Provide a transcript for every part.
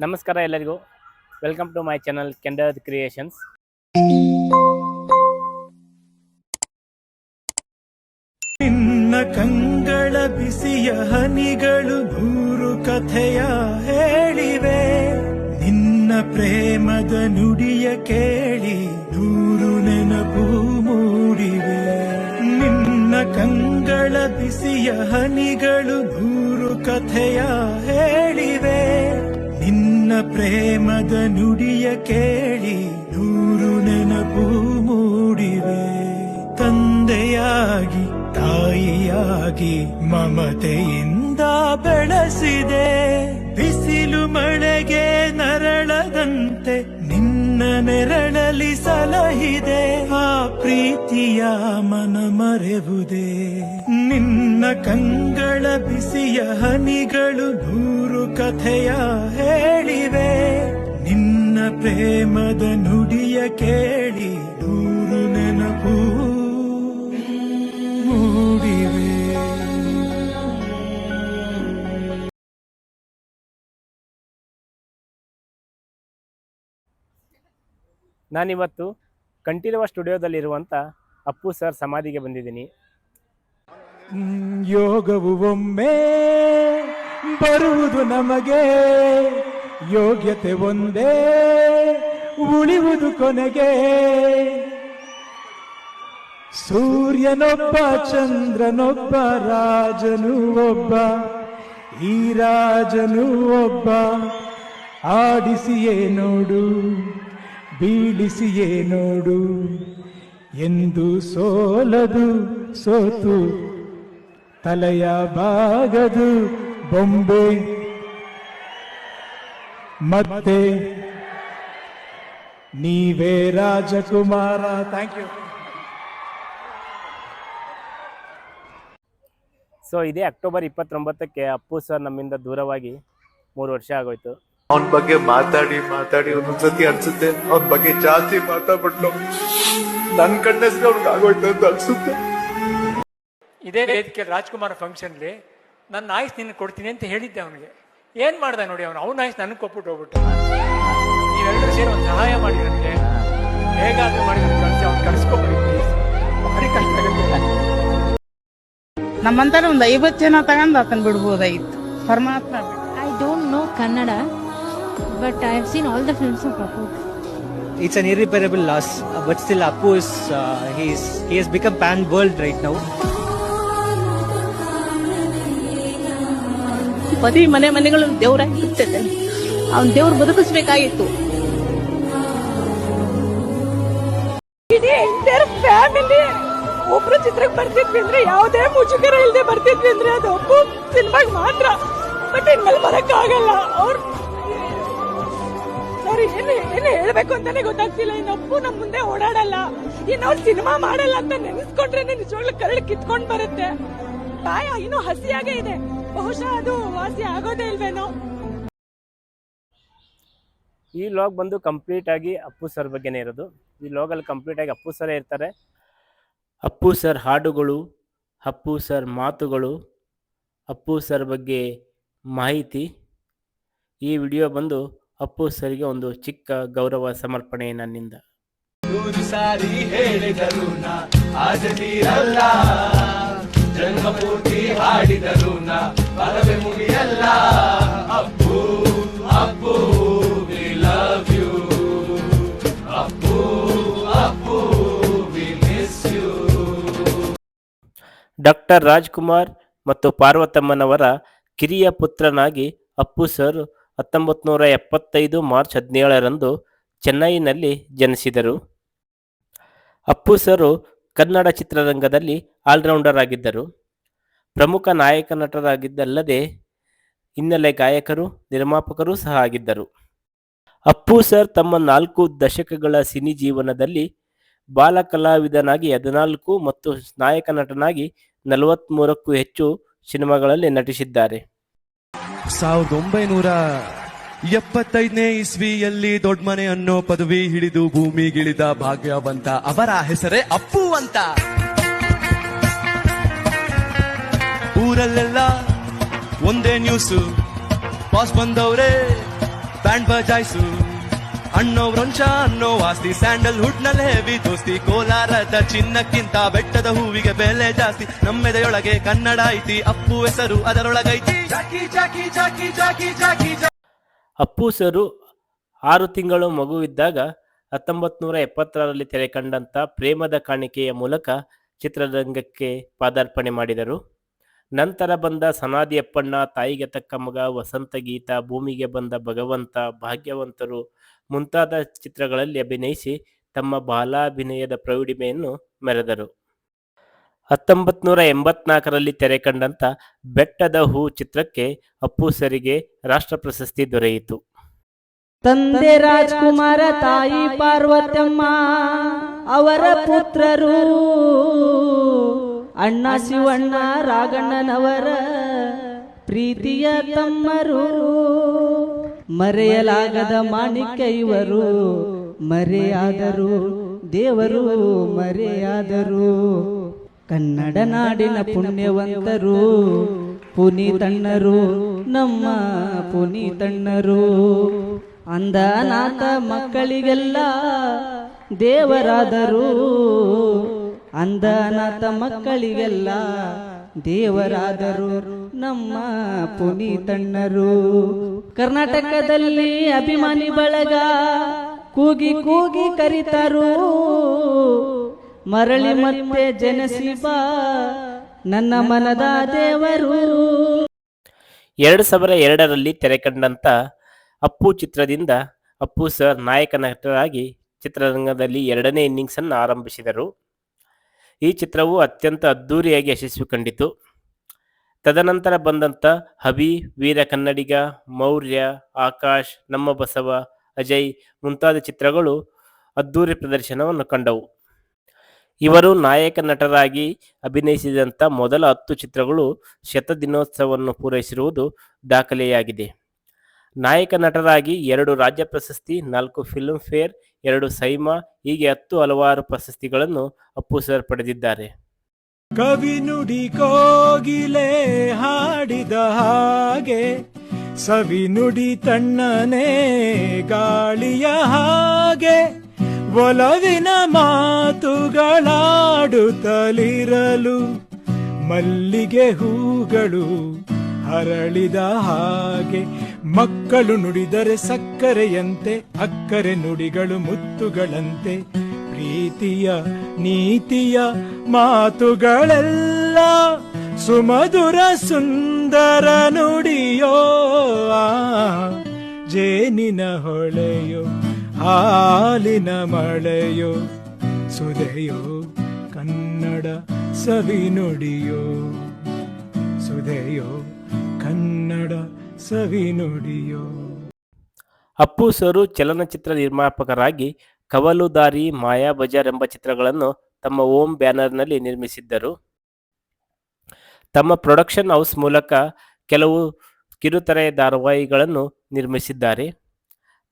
ನಮಸ್ಕಾರ ಎಲ್ಲರಿಗೂ. Welcome to my channel Kender creations ನಿನ್ನ ಕಂಗಳ ಬಿಸಿಯ ಹನಿಗಳು ಭೂರು ಕಥೆಯ ಹೇಳಿವೆ. ನಿನ್ನ ಪ್ರೇಮದ ನುಡಿಯ ಕೇಳಿ ನೂರು ನೆನಪು ಮೂಡಿವೆ. ನಿನ್ನ ಕಂಗಳ ಬಿಸಿಯ ಹನಿಗಳು ಭೂರು ಕಥೆಯ ನಿನ್ನ ಪ್ರೇಮದ ನುಡಿಯ ಕೇಳಿ ನೂರು ನೆನಪು ಮೂಡಿವೆ. ತಂದೆಯಾಗಿ ತಾಯಿಯಾಗಿ ಮಮತೆಯಿಂದ ಬೆಳೆಸಿದೆ. ಬಿಸಿಲು ಮಳೆಗೆ ನಿನ್ನ ನೆರಳಲಿ ಸಲಹಿದೆ, ಆ ಪ್ರೀತಿಯ ಮನ ಮರೆವುದೇ. ನಿನ್ನ ಕಂಗಳ ಬಿಸಿಯ ಹನಿಗಳು ನೂರು ಕಥೆಯ ಹೇಳಿವೆ. ನಿನ್ನ ಪ್ರೇಮದ ನುಡಿಯ ಕೇಳಿ ನೂರು ನೆನಪು ನಾನಿವತ್ತು ಕಂಠೀರವ ಸ್ಟುಡಿಯೋದಲ್ಲಿರುವಂಥ ಅಪ್ಪು ಸರ್ ಸಮಾಧಿಗೆ ಬಂದಿದ್ದೀನಿ. ಯೋಗವು ಒಮ್ಮೆ ಬರುವುದು ನಮಗೆ, ಯೋಗ್ಯತೆ ಒಂದೇ, ಉಳಿವುದು ಕೊನೆಗೆ. ಸೂರ್ಯನೊಬ್ಬ, ಚಂದ್ರನೊಬ್ಬ, ರಾಜನು ಒಬ್ಬ, ಈ ರಾಜನು ಒಬ್ಬ, ಆಡಿಸಿಯೇ ನೋಡು. ಬೀಳಿಸಿಯೇ ನೋಡು ಎಂದು ಸೋಲದು ಸೋತು. ತಲೆಯ ಬಾಗದು ಬೊಂಬೆ. ಮತ್ತೆ ನೀವೇ ರಾಜಕುಮಾರ. ಥ್ಯಾಂಕ್ ಯು ಸೊ ಇದೇ ಅಕ್ಟೋಬರ್ ಇಪ್ಪತ್ತೊಂಬತ್ತಕ್ಕೆ ಅಪ್ಪು ಸರ್ ನಮ್ಮಿಂದ ದೂರವಾಗಿ ಮೂರು ವರ್ಷ ಆಗೋಯ್ತು. ಅವನ ಬಗ್ಗೆ ಮಾತಾಡಿ ಮಾತಾಡಿ ಒಂದೊಂದ್ಸತಿ ಅನ್ಸುತ್ತೆ. ಅವನ ಬಗ್ಗೆ ಜಾಸ್ತಿ ಮಾತಾಡ್ಬಿಟ್ಲು. ನನ್ ಕಣ್ಣಿಸ್ ಅವ್ನಿಗೆ ಆಗೋಯ್ತು ಅಂತ ಅನ್ಸುತ್ತೆ. ಇದೇ ವೇದಿಕೆ ರಾಜ್ಕುಮಾರ್ ಫಂಕ್ಷನ್ಲಿ ನನ್ನ ಆಯ್ಸ್ ನಿನ್ನ ಕೊಡ್ತೀನಿ ಅಂತ ಹೇಳಿದ್ದೆ ಅವನಿಗೆ. ಏನ್ ಮಾಡ್ದೆ ನೋಡಿ ಅವನು? ಅವನ ಆಯ್ಸ್ ನನಗೆ ಕೊಟ್ಬಿಟ್ಟು ಹೋಗ್ಬಿಟ್ಟು. ನೀವೆಲ್ಲರೂ ಸೇರಿ ಒಂದು ಸಹಾಯ ಮಾಡಿ ನನಗೆ ಹೇಗಾದ್ರೂ ಮಾಡಿ ನನಗೆ ಕಳಿಸಿ ಅವ್ನು ಕಳಿಸ್ಕೊಬಿಡಿ ಪ್ಲೀಸ್ ಭಾರಿ ಕಷ್ಟ ಆಗುತ್ತೆ. ಒಂದು ಒಂದ್ ಐವತ್ತು ಜನ ತಗೊಂಡ್ ಆತನ್ ಬಿಡ್ಬೋದಾಗಿತ್ತು. ಪರಮಾತ್ಮ I don't know Kannada, but I have seen all the films of Apu. it's an irreparable loss. But still, Appu is uh, he's he has become pan world right now. ಬರೀ ಮನೆ ಮನೆಗಳು ದೇವ್ರಾಗಿ ಬಿಡ್ತೈತೆ ಅವ್ನ ದೇವ್ರು ಬದುಕಿಸ್ಬೇಕಾಗಿತ್ತು ಫ್ಯಾಮಿಲಿ ಒಬ್ರು ಚಿತ್ರಕ್ಕೆ ಬರ್ತಿದ್ವಿ ಅಂದ್ರೆ ಯಾವುದೇ ಮುಜುಗರ ಇಲ್ಲದೆ ಬರ್ತಿದ್ವಿ ಅಂದ್ರೆ ಅದು ಒಬ್ಬ ಸಿನಿಮಾಗ್ ಮಾತ್ರ ಬಟ್ ಇನ್ಮೇಲೆ ಬರಕ್ಕಾಗಲ್ಲ ಅವ್ರು ಅವ್ರು ಏನು ಏನು ಹೇಳ್ಬೇಕು ಅಂತಾನೆ ಗೊತ್ತಾಗ್ತಿಲ್ಲ. ಇನ್ನು ಅಪ್ಪು ನಮ್ಮ ಮುಂದೆ ಓಡಾಡಲ್ಲ. ಇನ್ನವ್ರು ಸಿನಿಮಾ ಮಾಡಲ್ಲ ಅಂತ ನೆನೆಸ್ಕೊಂಡ್ರೆ ನಿಜವಾಗ್ಲೂ ಕರಳು ಕಿತ್ಕೊಂಡ್ ಬರುತ್ತೆ. ಬಾಯ ಇನ್ನೂ ಹಸಿಯಾಗೇ ಇದೆ. ಬಹುಶಃ ಅದು ವಾಸಿ ಆಗೋದೇ ಇಲ್ವೇನೋ. ಈ ಲಾಗ್ ಬಂದು ಕಂಪ್ಲೀಟ್ ಆಗಿ ಅಪ್ಪು ಸರ್ ಬಗ್ಗೆನೇ ಇರೋದು. ಈ ಲಾಗಲ್ಲಿ ಕಂಪ್ಲೀಟ್ ಆಗಿ ಅಪ್ಪು ಸರ್ ಇರ್ತಾರೆ. ಅಪ್ಪು ಸರ್ ಹಾಡುಗಳು, ಅಪ್ಪು ಸರ್ ಮಾತುಗಳು, ಅಪ್ಪು ಸರ್ ಬಗ್ಗೆ ಮಾಹಿತಿ ಈ ವಿಡಿಯೋ ಬಂದು ಅಪ್ಪು ಸರಿಗೆ ಒಂದು ಚಿಕ್ಕ ಗೌರವ ಸಮರ್ಪಣೆ ನನ್ನಿಂದ. ನೂರು ಸಾರಿ ಹೇಳಿದರು ನಾ ಆಜದಿರಲ್ಲ ಜನ್ಮ ಪೂರ್ತಿ ಹಾಡಿದರು ನಾ ಬರವೆ ಮುಗಿಯಲ್ಲ. Appu Appu we love you Appu Appu we miss you doctor Rajkumar ಮತ್ತು ಪಾರ್ವತಮ್ಮನವರ ಕಿರಿಯ ಪುತ್ರನಾಗಿ ಅಪ್ಪು ಸರ್ ಹತ್ತೊಂಬತ್ತು ನೂರ ಎಪ್ಪತ್ತೈದು ಮಾರ್ಚ್ ಹದಿನೇಳರಂದು ಚೆನ್ನೈನಲ್ಲಿ ಜನಿಸಿದರು. ಅಪ್ಪು ಸರು ಕನ್ನಡ ಚಿತ್ರರಂಗದಲ್ಲಿ ಆಲ್ರೌಂಡರ್ ಆಗಿದ್ದರು. ಪ್ರಮುಖ ನಾಯಕ ನಟರಾಗಿದ್ದಲ್ಲದೆ ಹಿನ್ನೆಲೆ ಗಾಯಕರು, ನಿರ್ಮಾಪಕರು ಸಹ ಆಗಿದ್ದರು. ಅಪ್ಪು ಸರ್ ತಮ್ಮ ನಾಲ್ಕು ದಶಕಗಳ ಸಿನಿ ಜೀವನದಲ್ಲಿ ಬಾಲ ಕಲಾವಿದನಾಗಿ ಹದಿನಾಲ್ಕು ಮತ್ತು ನಾಯಕ ನಟನಾಗಿ ನಲವತ್ತ್ಮೂರಕ್ಕೂ ಹೆಚ್ಚು ಸಿನಿಮಾಗಳಲ್ಲಿ ನಟಿಸಿದ್ದಾರೆ. ಸಾವಿರದ ಒಂಬೈನೂರ ಎಪ್ಪತ್ತೈದನೇ ಇಸ್ವಿಯಲ್ಲಿ ದೊಡ್ಡಮನೆ ಅನ್ನೋ ಪದವಿ ಹಿಡಿದು ಭೂಮಿಗಿಳಿದ ಭಾಗ್ಯವಂತ ಅವರ ಹೆಸರೇ ಅಪ್ಪು ಅಂತ ಊರಲ್ಲೆಲ್ಲ ಒಂದೇ ನ್ಯೂಸು ಬಾಸ್ ಬಂದವ್ರೆ ಬ್ಯಾಂಡ್ ಬಜಾಯ್ಸು. ಅಣ್ಣೋ ವ್ರಂಶ ಅನ್ನೋ ಆಸ್ತಿ ಸ್ಯಾಂಡಲ್ ಹುಡ್ನಲ್ಲಿ ಹೆವಿ ದೋಸ್ತಿ, ಕೋಲಾರದ ಚಿನ್ನಕ್ಕಿಂತ ಬೆಟ್ಟದ ಹೂವಿಗೆ ಬೆಲೆ ಜಾಸ್ತಿ. ನಮ್ಮೆದೆಯೊಳಗೆ ಕನ್ನಡ ಐತಿ, ಅಪ್ಪು ಹೆಸರು ಅದರೊಳಗೈತಿ. ಅಪ್ಪು ಸರು ಆರು ತಿಂಗಳು ಮಗುವಿದ್ದಾಗ ಹತ್ತೊಂಬತ್ ನೂರ ಎಪ್ಪತ್ತರಲ್ಲಿ ತೆರೆ ಕಂಡಂಥ ಪ್ರೇಮದ ಕಾಣಿಕೆಯ ಮೂಲಕ ಚಿತ್ರರಂಗಕ್ಕೆ ಪಾದಾರ್ಪಣೆ ಮಾಡಿದರು. ನಂತರ ಬಂದ ಸನಾದಿ ಅಪ್ಪಣ್ಣ ತಾಯಿಗೆ ತಕ್ಕ ಮಗ, ವಸಂತ ಗೀತ, ಭೂಮಿಗೆ ಬಂದ ಭಗವಂತ, ಭಾಗ್ಯವಂತರು ಮುಂತಾದ ಚಿತ್ರಗಳಲ್ಲಿ ಅಭಿನಯಿಸಿ ತಮ್ಮ ಬಾಲಾಭಿನಯದ ಪ್ರೌಢಿಮೆಯನ್ನು ಮೆರೆದರು. ಹತ್ತೊಂಬತ್ ನೂರ ಎಂಬತ್ನಾಲ್ಕರಲ್ಲಿ ತೆರೆ ಕಂಡಂತ ಬೆಟ್ಟದ ಹೂ ಚಿತ್ರಕ್ಕೆ ಅಪ್ಪು ಸರಿಗೆ ರಾಷ್ಟ್ರ ಪ್ರಶಸ್ತಿ ದೊರೆಯಿತು. ತಂದೆ ರಾಜ್ಕುಮಾರ, ತಾಯಿ ಪಾರ್ವತಮ್ಮ ಅವರ ಪುತ್ರರು ಅಣ್ಣ ಶಿವಣ್ಣ ರಾಗಣ್ಣನವರ ಪ್ರೀತಿಯ ತಮ್ಮರು. ಮರೆಯಲಾಗದ ಮಾಣಿಕ್ಯ ಇವರು ಮರೆಯಾದರು ದೇವರು. ಮರೆಯಾದರು. ಕನ್ನಡ ನಾಡಿನ ಪುಣ್ಯವಂತರು. ಪುನೀತಣ್ಣರು ನಮ್ಮ ಪುನೀತಣ್ಣರು ಅಂದ ಅನಾಥ ಮಕ್ಕಳಿಗೆಲ್ಲ ದೇವರಾದರು. ಅಂದ ಅನಾಥ ಮಕ್ಕಳಿಗೆಲ್ಲ ದೇವರಾದರು ನಮ್ಮ ಪುನೀತಣ್ಣರು. ಕರ್ನಾಟಕದಲ್ಲಿ ಅಭಿಮಾನಿ ಬಳಗ ಕೂಗಿ ಕೂಗಿ ಕರೀತರು. ಮರಳಿ ಮತ್ತೆ ಜನಸಿಬಾ ನನ್ನ ಮನದ ದೇವರು. ಎರಡು ಸಾವಿರ ಎರಡರಲ್ಲಿ ತೆರೆ ಕಂಡಂತ ಅಪ್ಪು ಚಿತ್ರದಿಂದ ಅಪ್ಪು ಸರ್ ನಾಯಕ ನಟರಾಗಿ ಚಿತ್ರರಂಗದಲ್ಲಿ ಎರಡನೇ ಇನ್ನಿಂಗ್ಸ್ ಅನ್ನು ಆರಂಭಿಸಿದರು. ಈ ಚಿತ್ರವು ಅತ್ಯಂತ ಅದ್ಧೂರಿಯಾಗಿ ಯಶಸ್ವಿ ಕಂಡಿತು ತದನಂತರ ಬಂದಂಥ ಹಬಿ, ವೀರ ಕನ್ನಡಿಗ, ಮೌರ್ಯ, ಆಕಾಶ್, ನಮ್ಮ ಬಸವ, ಅಜಯ್ ಮುಂತಾದ ಚಿತ್ರಗಳು ಅದ್ಧೂರಿ ಪ್ರದರ್ಶನವನ್ನು ಕಂಡವು. ಇವರು ನಾಯಕ ನಟರಾಗಿ ಅಭಿನಯಿಸಿದಂಥ ಮೊದಲ ಹತ್ತು ಚಿತ್ರಗಳು ಶತದಿನೋತ್ಸವವನ್ನು ಪೂರೈಸಿರುವುದು ದಾಖಲೆಯಾಗಿದೆ. ನಾಯಕ ನಟರಾಗಿ ಎರಡು ರಾಜ್ಯ ಪ್ರಶಸ್ತಿ, ನಾಲ್ಕು ಫಿಲ್ಮ್ ಫೇರ್ ಎರಡು ಸೈಮಾ ಹೀಗೆ ಹತ್ತು ಹಲವಾರು ಪ್ರಶಸ್ತಿಗಳನ್ನು ಅಪ್ಪು ಸರ್ ಪಡೆದಿದ್ದಾರೆ. ಕವಿ ನುಡಿ ಕೋಗಿಲೆ ಹಾಡಿದ ಹಾಗೆ ಸವಿ ನುಡಿ ತಣ್ಣನೆ ಗಾಳಿಯ ಹಾಗೆ ಒಲವಿನ ಮಾತುಗಳಾಡುತ್ತಲಿರಲು ಮಲ್ಲಿಗೆ ಹೂಗಳು ಹರಳಿದ ಹಾಗೆ ಮಕ್ಕಳು ನುಡಿದರೆ ಸಕ್ಕರೆಯಂತೆ, ಅಕ್ಕರೆ ನುಡಿಗಳು ಮುತ್ತುಗಳಂತೆ, ಪ್ರೀತಿಯ ನೀತಿಯ ಮಾತುಗಳೆಲ್ಲ ಸುಮಧುರ ಸುಂದರ ನುಡಿಯೋ ಜೇನಿನ ಹೊಳೆಯೋ, ಹಾಲಿನ ಮಳೆಯೋ ಸುಧೆಯೋ ಕನ್ನಡ ಸವಿ ನುಡಿಯೋ ಸುಧೆಯೋ ಕನ್ನಡ ಸವಿ ನುಡಿಯೋ. ಅಪ್ಪು ಸರು ಚಲನಚಿತ್ರ ನಿರ್ಮಾಪಕರಾಗಿ ಕವಲುದಾರಿ ಮಾಯಾ ಬಜಾರ್ ಎಂಬ ಚಿತ್ರಗಳನ್ನು ತಮ್ಮ ಓಂ ಬ್ಯಾನರ್ನಲ್ಲಿ ನಿರ್ಮಿಸಿದ್ದರು. ತಮ್ಮ ಪ್ರೊಡಕ್ಷನ್ ಹೌಸ್ ಮೂಲಕ ಕೆಲವು ಕಿರುತೆರೆ ಧಾರಾವಾಹಿಗಳನ್ನು ನಿರ್ಮಿಸಿದ್ದಾರೆ.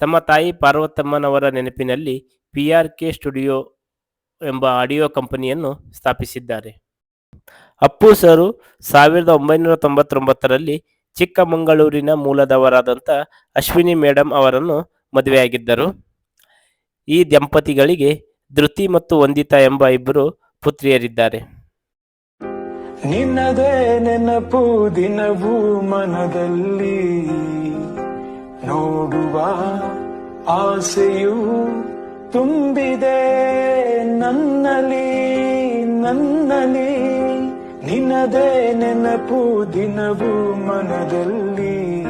ತಮ್ಮ ತಾಯಿ ಪಾರ್ವತಮ್ಮನವರ ನೆನಪಿನಲ್ಲಿ ಪಿ ಆರ್ ಕೆ ಸ್ಟುಡಿಯೋ ಎಂಬ ಆಡಿಯೋ ಕಂಪನಿಯನ್ನು ಸ್ಥಾಪಿಸಿದ್ದಾರೆ. ಅಪ್ಪು ಸರು ಸಾವಿರದ ಒಂಬೈನೂರ ತೊಂಬತ್ತೊಂಬತ್ತರಲ್ಲಿ ಚಿಕ್ಕಮಗಳೂರಿನ ಮೂಲದವರಾದಂಥ ಅಶ್ವಿನಿ ಮೇಡಮ್ ಅವರನ್ನು ಮದುವೆಯಾಗಿದ್ದರು. ಈ ದಂಪತಿಗಳಿಗೆ ಧೃತಿ ಮತ್ತು ವಂದಿತಾ ಎಂಬ ಇಬ್ಬರು ಪುತ್ರಿಯರಿದ್ದಾರೆ. ನಿನ್ನದೇ ನೆನಪು ದಿನವೂ ಮನದಲ್ಲಿ ನೋಡುವ ಆಸೆಯು ತುಂಬಿದೆ ನನ್ನಲಿ ನನ್ನಲಿ ನಿನ್ನದೇ ನೆನಪು ದಿನವೂ ಮನದಲ್ಲಿ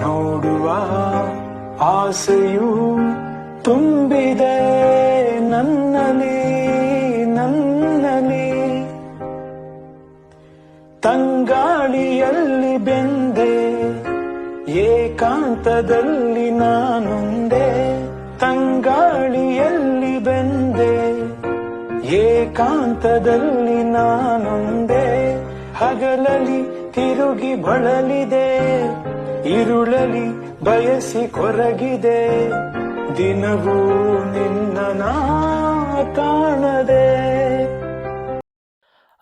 ನೋಡುವ ಆಸೆಯು ತುಂಬಿದೆ ನನ್ನಲಿ ನನ್ನಲಿ. ತಂಗಾಳಿಯಲ್ಲಿ ಬೆಂದೆ, ಏಕಾಂತದಲ್ಲಿ ನಾನೊಂದೆ. ತಂಗಾಳಿಯಲ್ಲಿ ಬೆಂದೆ ಏಕಾಂತದಲ್ಲಿ ನಾನೊಂದೆ, ಹಗಲಲಿ ತಿರುಗಿ ಬಳಲಿದೆ, ಇರುಳಲಿ ಬಯಸಿ ಕೊರಗಿದೆ. ದಿನವೂ ನಿನ್ನ ಕಾಣದೆ.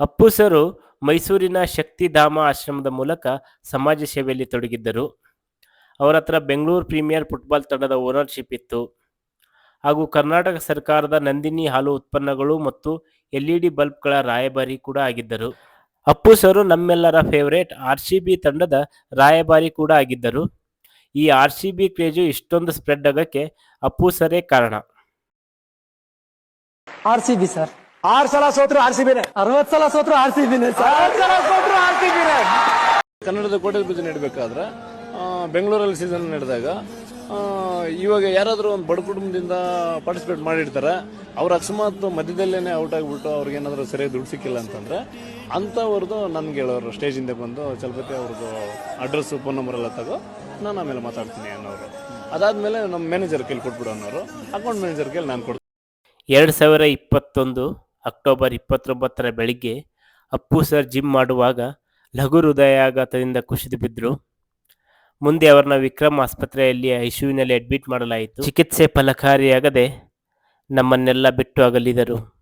ಅಪ್ಪು ಸರು ಮೈಸೂರಿನ ಶಕ್ತಿಧಾಮ ಆಶ್ರಮದ ಮೂಲಕ ಸಮಾಜ ಸೇವೆಯಲ್ಲಿ ತೊಡಗಿದ್ದರು. ಅವರ ಹತ್ರ ಬೆಂಗಳೂರು ಪ್ರೀಮಿಯರ್ ಫುಟ್ಬಾಲ್ ತಂಡದ ಓನರ್ಶಿಪ್ ಇತ್ತು. ಹಾಗೂ ಕರ್ನಾಟಕ ಸರ್ಕಾರದ ನಂದಿನಿ ಹಾಲು ಉತ್ಪನ್ನಗಳು ಮತ್ತು ಎಲ್ ಇ ಡಿ ಬಲ್ಬ್ಗಳ ರಾಯಭಾರಿ ಕೂಡ ಆಗಿದ್ದರು. ಅಪ್ಪು ಸರು ನಮ್ಮೆಲ್ಲರ ಫೇವರೇಟ್ ಆರ್ ಸಿ ಬಿ ತಂಡದ ರಾಯಭಾರಿ ಕೂಡ ಆಗಿದ್ದರು. ಈ ಆರ್ ಸಿ ಬಿ ಕ್ರೇಜು ಇಷ್ಟೊಂದು ಸ್ಪ್ರೆಡ್ ಆಗಕ್ಕೆ ಅಪ್ಪು ಸರೇ ಕಾರಣ. R C B sir. R ಸಲ ಸೋತ್ರ ಆರ್ ಸಿ ಬಿ ಅರವತ್ ಸಲ ಸೋತ್ರ ಆರ್ ಸಿ ಬಿನೇ ಸಿ ಕನ್ನಡದ ಕೋಟೆ ಪೂಜೆ ನೆಡ್ಬೇಕಾದ್ರೆ ಬೆಂಗಳೂರಲ್ಲಿ ಸೀಸನ್ ನಡೆದಾಗ ಇವಾಗ ಯಾರಾದರೂ ಒಂದು ಬಡ ಕುಟುಂಬದಿಂದ ಪಾರ್ಟಿಸಿಪೇಟ್ ಮಾಡಿರ್ತಾರೆ, ಅವ್ರು ಅಕಸ್ಮಾತ್ ಮಧ್ಯದಲ್ಲೇ ಔಟ್ ಆಗಿಬಿಟ್ಟು ಅವ್ರಿಗೆ ಏನಾದರೂ ಸರಿಯಾಗಿ ದುಡ್ಡು ಸಿಕ್ಕಿಲ್ಲ ಅಂತಂದ್ರೆ ಅಂಥವ್ರದ್ದು ನನ್ಗೆ ಹೇಳೋರು ಸ್ಟೇಜಿಂದ ಬಂದು ಚಲಪತಿ ಅವ್ರದ್ದು ಅಡ್ರೆಸ್ ಫೋನ್ ನಂಬರ್ ಎಲ್ಲ ತಗೋ ನಾನು ಆಮೇಲೆ ಮಾತಾಡ್ತೀನಿ ಅನ್ನೋರು. ಅದಾದಮೇಲೆ ನಮ್ಮ ಮ್ಯಾನೇಜರ್ ಕೈಲಿ ಕೊಟ್ಬಿಡು ಅನ್ನೋರು. ಅಕೌಂಟ್ ಮ್ಯಾನೇಜರ್ ಕೇಳಿ ನಾನು ಕೊಡ್ತೀನಿ. ಎರಡು ಸಾವಿರ ಇಪ್ಪತ್ತೊಂದು ಅಕ್ಟೋಬರ್ ಇಪ್ಪತ್ತೊಂಬತ್ತರ ಬೆಳಿಗ್ಗೆ ಅಪ್ಪು ಸರ್ ಜಿಮ್ ಮಾಡುವಾಗ ಲಘು ಹೃದಯಾಘಾತದಿಂದ ಕುಸಿದು ಬಿದ್ದರು ಮುಂದೆ ಅವರನ್ನ ವಿಕ್ರಮ್ ಆಸ್ಪತ್ರೆಯಲ್ಲಿ ಐಶುವಿನಲ್ಲಿ ಅಡ್ಮಿಟ್ ಮಾಡಲಾಯಿತು. ಚಿಕಿತ್ಸೆ ಫಲಕಾರಿಯಾಗದೆ ನಮ್ಮನ್ನೆಲ್ಲ ಬಿಟ್ಟು ಅಗಲಿದರು.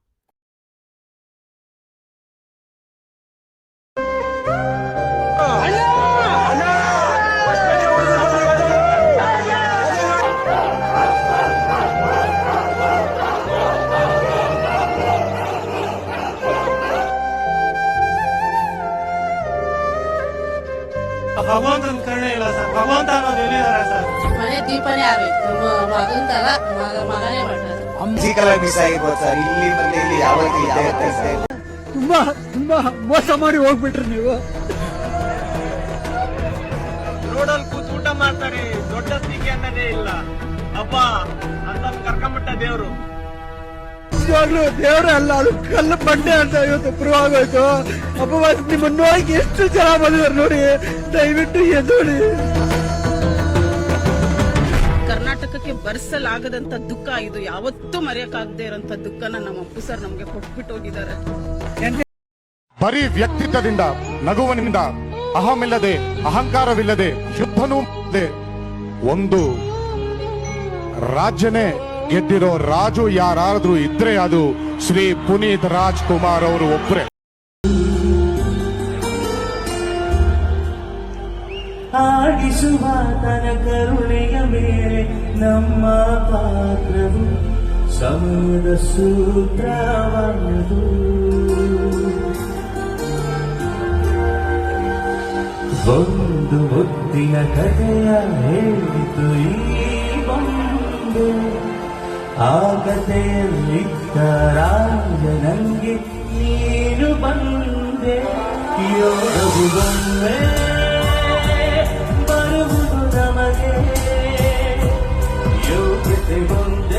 ಮನೆ ದೀಪನೇ ಆಗ್ಬೇಕು ಮಗನ ತರ ಮಗನೇ ಮಾಡ್ತಾರೆ ಮಿಸ್ ಆಗಿರ್ಬೋದು ಸರ್. ಇಲ್ಲಿ ಮತ್ತೆ ಇಲ್ಲಿ ಯಾವತ್ತೂ ಇದ್ದೇ ಇರುತ್ತೆ ಸರ್ ತುಂಬಾ ತುಂಬಾ ಮೋಸ ಮಾಡಿ ಹೋಗ್ಬಿಟ್ರಿ ನೀವು. ರೋಡಲ್ಲಿ ಕೂತು ಊಟ ಮಾಡ್ತಾರೆ. ದೊಡ್ಡ ಸ್ಥಿತಿ ಅನ್ನೋದೇ ಇಲ್ಲ. ಅಪ್ಪ ಅಂತ ಕರ್ಕೊಂಬಿಟ್ಟ ದೇವ್ರು. ನಿಜವಾಗ್ಲೂ ದೇವ್ರ ಅಲ್ಲ ಅದು ಕಲ್ಲು ಬಂಡೆ ಅಂತ ಇವತ್ತು ಪ್ರೂವ್ ಆಗೋಯ್ತು. ಅಪ್ಪ ನಿಮ್ಮ ನೋಡಿ ಎಷ್ಟು ಜನ ಬಂದಿದ್ದಾರೆ ನೋಡಿ. ದಯವಿಟ್ಟು ಎದ್ದೋಳಿ ಕರ್ನಾಟಕಕ್ಕೆ ಬರ್ಸಲಾಗದಂತ ದುಃಖ ಇದು. ಯಾವತ್ತೂ ಮರೆಯಕ್ಕಾಗದೇ ಇರೋಂತ ದುಃಖನ ನಮ್ಮ ಅಪ್ಪು ಸರ್ ನಮ್ಗೆ ಕೊಟ್ಬಿಟ್ಟು ಹೋಗಿದ್ದಾರೆ. ಬರೀ ವ್ಯಕ್ತಿತ್ವದಿಂದ ನಗುವನಿಂದ ಅಹಮಿಲ್ಲದೆ ಅಹಂಕಾರವಿಲ್ಲದೆ ಶುದ್ಧನೂ ಒಂದು ರಾಜ್ಯನೇ ಗೆದ್ದಿರೋ ರಾಜು ಯಾರಾದ್ರೂ ಇದ್ರೆ ಅದು ಶ್ರೀ ಪುನೀತ್ ರಾಜ್ಕುಮಾರ್ ಅವರು ಒಬ್ಬರೇ ಆಡಿಸುವ ತನ ನಮ್ಮ ಪಾತ್ರವು ಸಮದ ಸೂತ್ರವನ್ನದು ಒಂದು ಮುದ್ದಿನ ಕಥೆಯ ಹೇಳಿತು ಈ ಬಂದು. ಆ ಕಥೆಯಲ್ಲಿದ್ದ ರಾಜ ನಂಗೆ ನೀನು ಬಂದೆ? ಯೋಗವು ಬಂದೆ. ಯೋಗ್ಯತೆ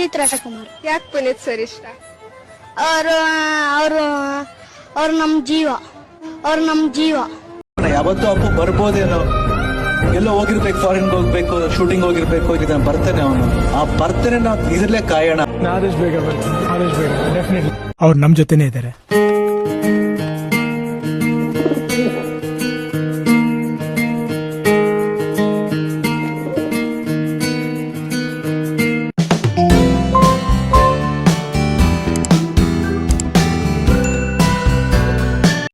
ಪುನೀತ್ ರಾಜಕುಮಾರ್ ಯಾಕೆ ಪುನೀತ್ ಸರ್ ಇಷ್ಟ? ಅವರು ಅವರು ಅವ್ರು ನಮ್ಮ ಜೀವ. ಅವ್ರು ನಮ್ಮ ಜೀವ. ಯಾವತ್ತೂ ಅಪ್ಪು ಬರ್ಬೋದೇನೋ? ಎಲ್ಲೋ ಹೋಗಿರ್ಬೇಕು ಫಾರಿನ್ ಹೋಗ್ಬೇಕು ಶೂಟಿಂಗ್ ಹೋಗಿರ್ಬೇಕು ಇದನ್ನ ಬರ್ತಾನೆ ಅವನು. ಆ ಬರ್ತಾನೆ ನಾವು ಇದ್ರಲ್ಲೇ ಕಾಯೋಣ. ಆದಷ್ಟು ಬೇಗ ಬರ್ತೀನಿ ಆದಷ್ಟು ಬೇಗ ಡೆಫಿನೆಟ್ಲಿ ಅವ್ರು ನಮ್ಮ ಜೊತೆನೇ ಇದ್ದಾರೆ.